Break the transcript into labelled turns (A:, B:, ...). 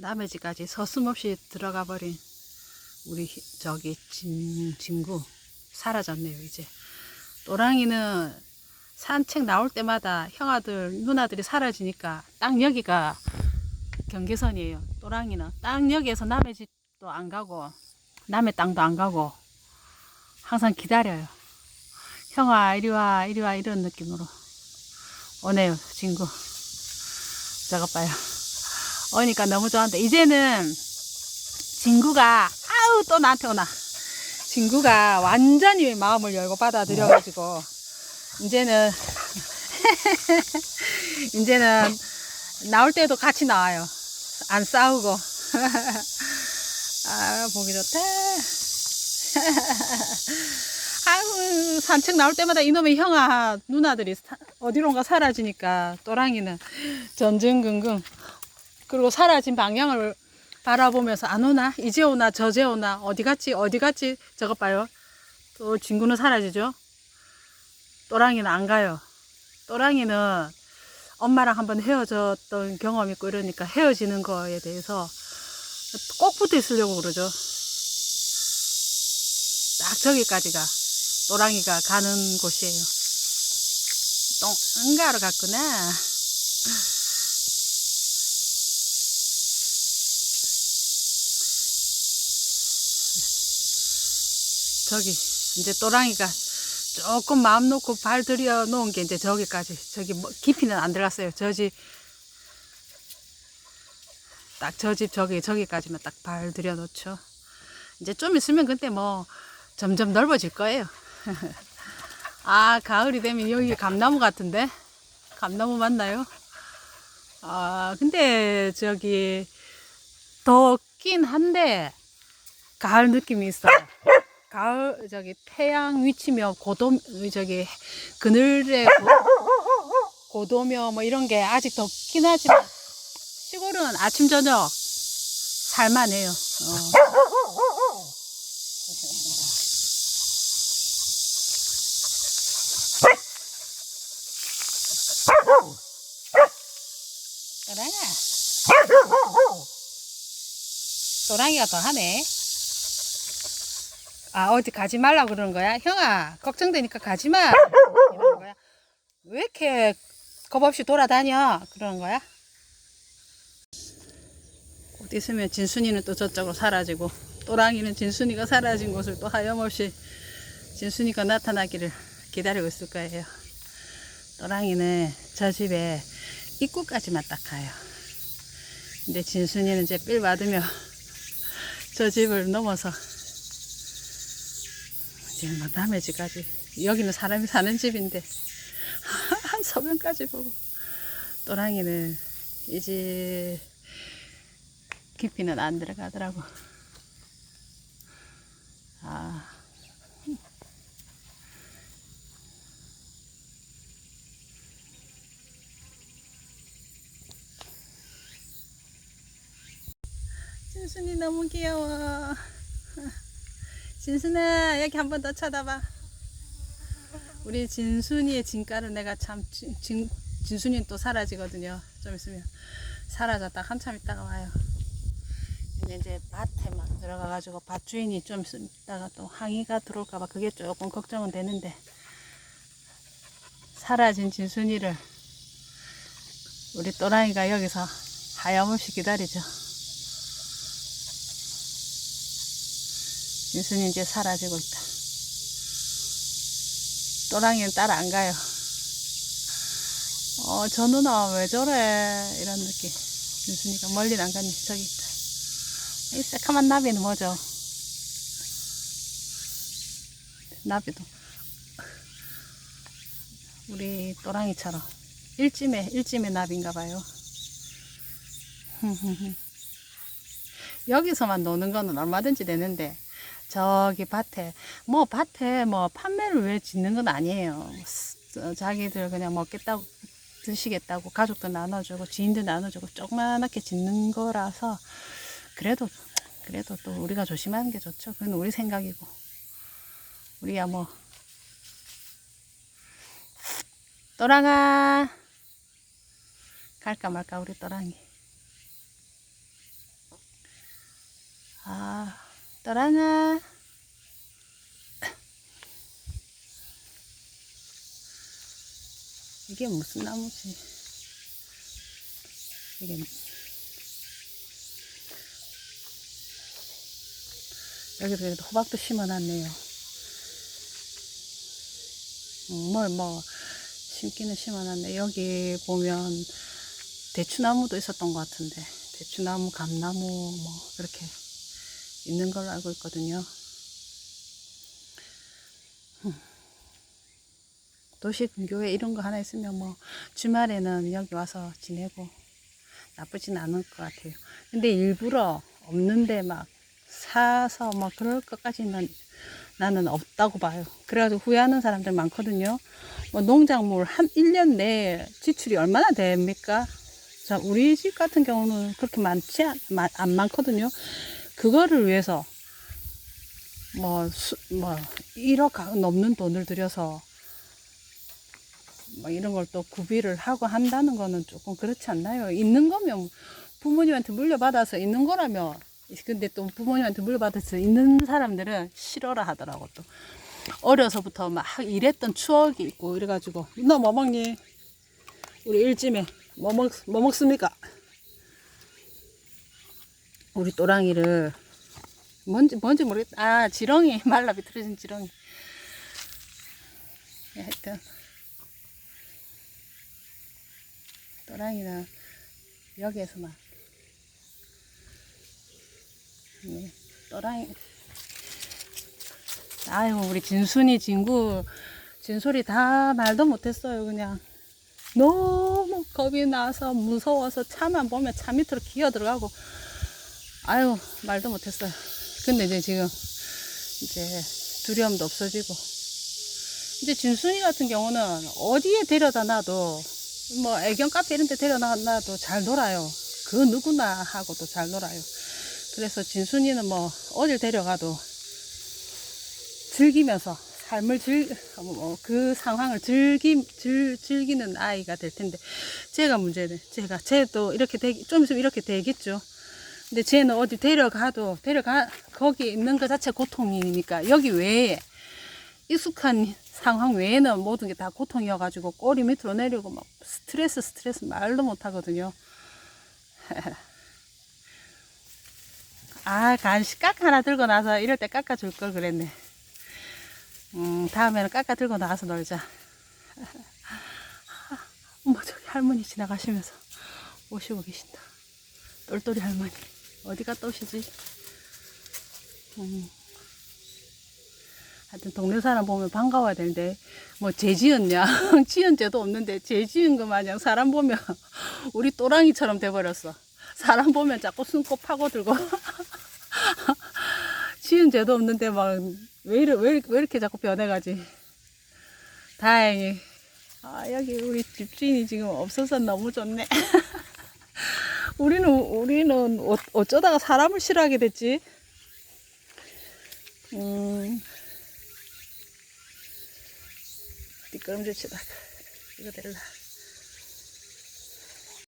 A: 남의 집까지 서슴없이 들어가 버린 우리 희- 저기 진, 친구 사라졌네요 이제. 또랑이는 산책 나올 때마다 형아들 누나들이 사라지니까 딱 여기가 경계선이에요. 또랑이는 딱 여기에서 남의 집도 안 가고 남의 땅도 안 가고 항상 기다려요. 형아 이리 와 이리 와 이런 느낌으로. 오네요 친구. 저것 봐요 오니까 너무 좋아한다. 이제는 친구가 아우 또 나한테 오나. 친구가 완전히 마음을 열고 받아들여가지고 이제는 이제는 나올 때도 같이 나와요. 안 싸우고. 아 보기 좋다. 아유 산책 나올 때마다 이놈의 형아 누나들이 사- 어디론가 사라지니까 또랑이는 전전긍긍 그리고 사라진 방향을 바라보면서 안 오나 이제 오나 저제 오나 어디 갔지 어디 갔지? 저것 봐요. 또 친구는 사라지죠? 또랑이는 안 가요. 또랑이는 엄마랑 한번 헤어졌던 경험이 있고 이러니까 헤어지는 거에 대해서 꼭 붙어 있으려고 그러죠. 딱 저기까지가 또랑이가 가는 곳이에요. 똥안가로 갔구나 저기 이제 또랑이가 조금 마음 놓고 발 들여 놓은 게 이제 저기까지 저기 뭐 깊이는 안 들어갔어요. 저 집 딱 저 집 저기 저기까지만 딱 발 들여 놓죠. 이제 좀 있으면 근데 뭐 점점 넓어질 거예요. 아 가을이 되면 여기 감나무 같은데? 감나무 맞나요? 아 근데 저기 덥긴 한데 가을 느낌이 있어요 가을 저기 태양 위치며 고도 저기 그늘에 고, 고도며 뭐 이런 게 아직 덥긴 하지만 시골은 아침 저녁 살만해요. 어. 또랑아. 또랑이가 더 하네. 아 어디 가지 말라 고 그러는 거야? 형아 걱정되니까 가지 마. 이러는 거야. 왜 이렇게 겁 없이 돌아다녀? 그러는 거야? 곧 있으면 진순이는 또 저쪽으로 사라지고 또랑이는 진순이가 사라진 곳을 또 하염없이 진순이가 나타나기를 기다리고 있을 거예요. 또랑이는 저 집에 입구까지만 딱 가요. 근데 진순이는 이제 삘 받으며 저 집을 넘어서 이제 뭐 남의 집까지. 여기는 사람이 사는 집인데. 한 서변까지 보고. 또랑이는 이집 깊이는 안 들어가더라고. 아. 진순이 너무 귀여워 진순아 여기 한 번 더 쳐다봐. 우리 진순이의 진가를 내가 참 진, 진, 진순이는 또 사라지거든요. 좀 있으면. 사라졌다 한참 있다가 와요. 근데 이제 밭에만 들어가 가지고 밭 주인이 좀 있다가 또 항의가 들어올까봐 그게 조금 걱정은 되는데 사라진 진순이를 우리 또랑이가 여기서 하염없이 기다리죠 진순이 이제 사라지고 있다 또랑이는 따라 안 가요. 어, 저 누나 왜 저래? 이런 느낌. 윤순이가 멀리는 안 가니, 저기 있다. 이 새카만 나비는 뭐죠? 나비도. 우리 또랑이처럼. 일찜의, 일찜의 나비인가 봐요. 여기서만 노는 거는 얼마든지 되는데, 저기 밭에. 뭐 밭에 뭐 판매를 왜 짓는 건 아니에요. 어, 자기들 그냥 먹겠다고 드시겠다고 가족들 나눠주고 지인들 나눠주고 조그만하게 짓는 거라서 그래도 그래도 또 우리가 조심하는 게 좋죠. 그건 우리 생각이고. 우리야 뭐. 또랑아! 갈까 말까 우리 또랑이. 아, 떠랑아. 이게 무슨 나무지? 이게 여기도 그래도 호박도 심어놨네요. 음, 뭘뭐 심기는 심어놨네. 여기 보면 대추나무도 있었던 것 같은데 대추나무, 감나무 뭐 그렇게 있는 걸로 알고 있거든요. 음. 도시 근교에 이런 거 하나 있으면 뭐 주말에는 여기 와서 지내고 나쁘진 않을 것 같아요. 근데 일부러 없는데 막 사서 막 그럴 것까지는 나는 없다고 봐요. 그래가지고 후회하는 사람들 많거든요. 뭐 농작물 한 1년 내에 지출이 얼마나 됩니까? 자, 우리 집 같은 경우는 그렇게 많지 않, 마- 안 많거든요. 그거를 위해서 뭐, 수, 뭐, 1억 넘는 돈을 들여서 뭐 이런 걸 또 구비를 하고 한다는 거는 조금 그렇지 않나요? 있는 거면 부모님한테 물려받아서 있는 거라면 근데 또 부모님한테 물려받아서 있는 사람들은 싫어라 하더라고 또 어려서부터 막 일했던 추억이 있고 이래가지고 너 뭐 먹니? 우리 일찜에 뭐, 먹, 뭐 먹습니까? 우리 또랑이를 뭔지 뭔지 모르겠다. 아 지렁이. 말라 비틀어진 지렁이. 예, 하여튼. 또랑이는 여기에서만. 네, 또랑이. 아이고 우리 진순이 진구 진솔이 다 말도 못했어요 그냥. 너무 겁이 나서 무서워서 차만 보면 차 밑으로 기어 들어가고 아유 말도 못했어요. 근데 이제 지금 이제 두려움도 없어지고. 이제 진순이 같은 경우는 어디에 데려다 놔도 뭐 애견 카페 이런 데 데려다 놔도 잘 놀아요. 그 누구나 하고도 잘 놀아요. 그래서 진순이는 뭐 어딜 데려가도 즐기면서 삶을 즐, 어, 뭐, 그 상황을 즐기, 즐, 즐기는 아이가 될 텐데, 제가 문제는, 제가, 쟤도 이렇게 되기, 좀 있으면 이렇게 되겠죠. 근데 쟤는 어디 데려가도, 데려가, 거기 있는 것 자체 고통이니까, 여기 외에, 익숙한 상황 외에는 모든 게 다 고통이어가지고, 꼬리 밑으로 내리고, 막, 스트레스, 스트레스 말도 못 하거든요. 아, 간식 깎 하나 들고 나서 이럴 때 깎아 줄 걸 그랬네. 음, 다음에는 깎아 들고 나와서 놀자. 어머, 저기 할머니 지나가시면서 오시고 계신다. 똘똘이 할머니. 어디 갔다 오시지? 음. 하여튼 동네 사람 보면 반가워야 되는데, 뭐, 죄 지었냐? 지은 죄도 없는데, 죄 지은 거 마냥 사람 보면 우리 또랑이처럼 돼버렸어. 사람 보면 자꾸 숨고 파고들고. 지은 죄도 없는데 막 왜 이래 왜, 왜 이렇게 자꾸 변해가지 다행히 아 여기 우리 집주인이 지금 없어서 너무 좋네 우리는 우리는 어, 어쩌다가 사람을 싫어하게 됐지? 음. 뒷걸음질 치다가 이거 될라